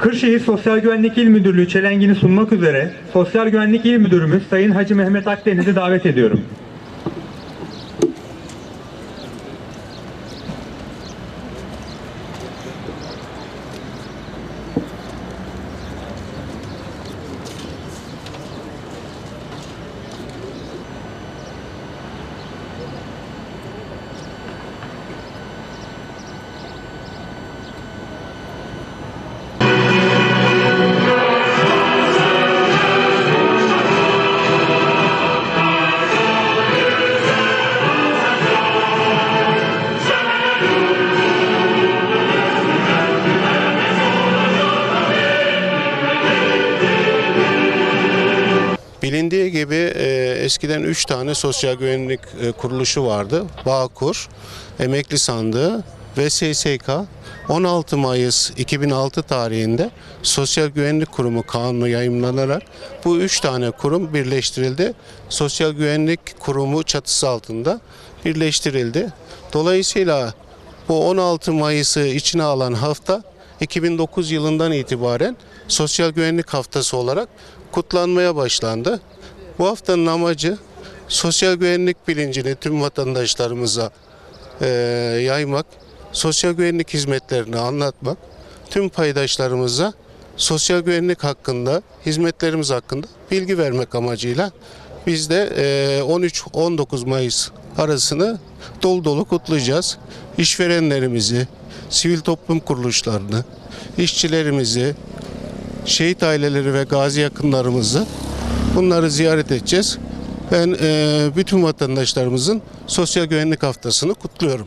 Kırşehir Sosyal Güvenlik İl Müdürlüğü çelengini sunmak üzere Sosyal Güvenlik İl Müdürümüz Sayın Hacı Mehmet Akdeniz'i davet ediyorum. Bilindiği gibi e, eskiden 3 tane sosyal güvenlik e, kuruluşu vardı. Bağkur, Emekli Sandığı ve SSK. 16 Mayıs 2006 tarihinde Sosyal Güvenlik Kurumu kanunu yayımlanarak bu üç tane kurum birleştirildi. Sosyal Güvenlik Kurumu çatısı altında birleştirildi. Dolayısıyla bu 16 Mayıs'ı içine alan hafta 2009 yılından itibaren Sosyal Güvenlik Haftası olarak kutlanmaya başlandı. Bu haftanın amacı sosyal güvenlik bilincini tüm vatandaşlarımıza eee, yaymak, sosyal güvenlik hizmetlerini anlatmak, tüm paydaşlarımıza sosyal güvenlik hakkında, hizmetlerimiz hakkında bilgi vermek amacıyla biz de eee, 13-19 Mayıs arasını dolu dolu kutlayacağız. İşverenlerimizi, sivil toplum kuruluşlarını, işçilerimizi, şehit aileleri ve gazi yakınlarımızı bunları ziyaret edeceğiz. Ben eee, bütün vatandaşlarımızın sosyal güvenlik haftasını kutluyorum.